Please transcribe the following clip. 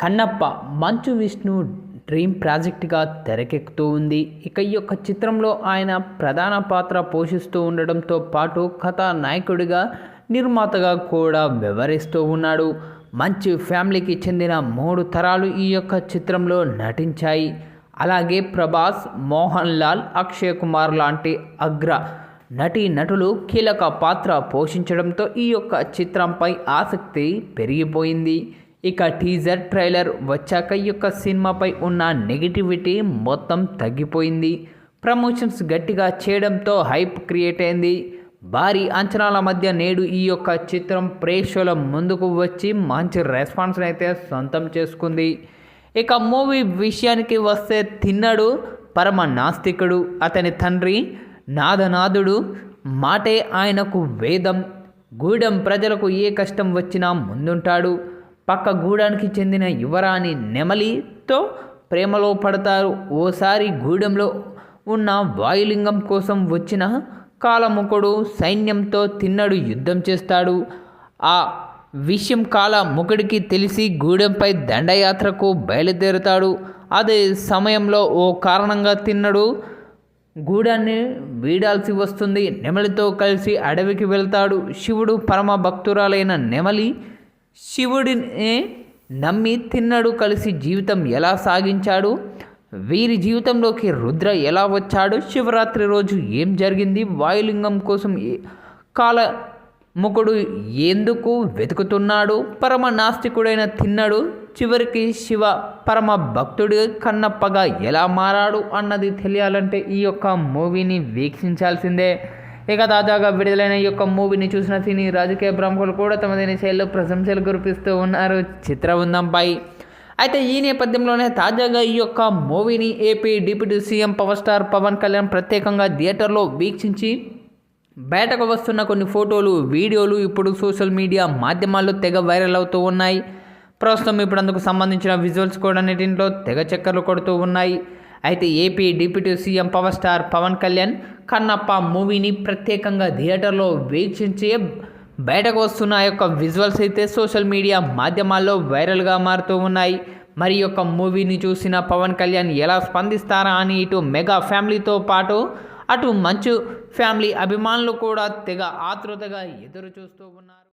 Kannappa Manchu Vishnu dream ప్రాజెక్ట్గా తెరకెక్కుతూ ఉంది. ఇక ఈ యొక్క చిత్రంలో ఆయన ప్రధాన పాత్ర పోషిస్తూ ఉండడంతో పాటు కథానాయకుడిగా నిర్మాతగా కూడా వ్యవహరిస్తూ ఉన్నాడు. మంచి ఫ్యామిలీకి చెందిన మూడు తరాలు ఈ యొక్క చిత్రంలో నటించాయి. అలాగే ప్రభాస్ మోహన్ లాల్ అక్షయ్ కుమార్ లాంటి అగ్ర నటీ నటులు కీలక పాత్ర పోషించడంతో ఈ యొక్క చిత్రంపై ఆసక్తి పెరిగిపోయింది. ఇక టీజర్ ట్రైలర్ వచ్చాక ఈ యొక్క సినిమాపై ఉన్న నెగిటివిటీ మొత్తం తగ్గిపోయింది. ప్రమోషన్స్ గట్టిగా చేయడంతో హైప్ క్రియేట్ అయింది. భారీ అంచనాల మధ్య నేడు ఈ యొక్క చిత్రం ప్రేక్షకుల ముందుకు వచ్చి మంచి రెస్పాన్స్ అయితే సొంతం చేసుకుంది. ఇక మూవీ విషయానికి వస్తే తిన్నడు పరమ నాస్తికుడు అతని తండ్రి నాదనాథుడు మాటే ఆయనకు వేదం. గూడెం ప్రజలకు ఏ కష్టం వచ్చినా ముందుంటాడు. పక్క గూడానికి చెందిన యువరాణి నెమలితో ప్రేమలో పడతారు. ఓసారి గూడెంలో ఉన్న వాయులింగం కోసం వచ్చిన కాలముకుడు సైన్యంతో తిన్నడు యుద్ధం చేస్తాడు. ఆ విషయం కాల ముఖుడికి తెలిసి గూడెంపై దండయాత్రకు బయలుదేరుతాడు. అదే సమయంలో ఓ కారణంగా తిన్నడు. గూడాన్ని వీడాల్సి వస్తుంది. నెమలితో కలిసి అడవికి వెళ్తాడు. శివుడు పరమ భక్తురాలైన నెమలి శివుడిని నమ్మి తిన్నడు కలిసి జీవితం ఎలా సాగించాడు? వీరి జీవితంలోకి రుద్ర ఎలా వచ్చాడు? శివరాత్రి రోజు ఏం జరిగింది? వాయులింగం కోసం కాల ముకుడు ఎందుకు వెతుకుతున్నాడు? పరమ నాస్తికుడైన తిన్నడు చివరికి శివ పరమ భక్తుడు కన్నప్పగా ఎలా మారాడు అన్నది తెలియాలంటే ఈ యొక్క మూవీని వీక్షించాల్సిందే. ఇక తాజాగా విడుదలైన ఈ యొక్క మూవీని చూసిన సినీ రాజకీయ ప్రముఖులు కూడా తమదైన శైలిలో ప్రశంసలు కురిపిస్తూ ఉన్నారు. చిత్రబృందంపై అయితే ఈ నేపథ్యంలోనే తాజాగా ఈ యొక్క మూవీని AP deputy CM power star Pawan Kalyan ప్రత్యేకంగా థియేటర్లో వీక్షించి బయటకు వస్తున్న కొన్ని ఫోటోలు వీడియోలు ఇప్పుడు సోషల్ మీడియా మాధ్యమాల్లో తెగ వైరల్ అవుతూ ఉన్నాయి. ప్రస్తుతం ఇప్పుడు అందుకు సంబంధించిన విజువల్స్ కూడా నెటింట్లో తెగ చక్కర్లు కొడుతూ ఉన్నాయి. అయితే AP deputy CM power star Pawan Kalyan Kannappa మూవీని ప్రత్యేకంగా థియేటర్లో వీక్షించి బయటకు వస్తున్న యొక్క విజువల్స్ అయితే సోషల్ మీడియా మాధ్యమాల్లో వైరల్గా మారుతూ ఉన్నాయి. మరి యొక్క మూవీని చూసిన పవన్ కళ్యాణ్ ఎలా స్పందిస్తారా అని ఇటు మెగా ఫ్యామిలీతో పాటు అటు మంచు ఫ్యామిలీ అభిమానులు కూడా తెగ ఆతృతగా ఎదురు చూస్తూ ఉన్నారు.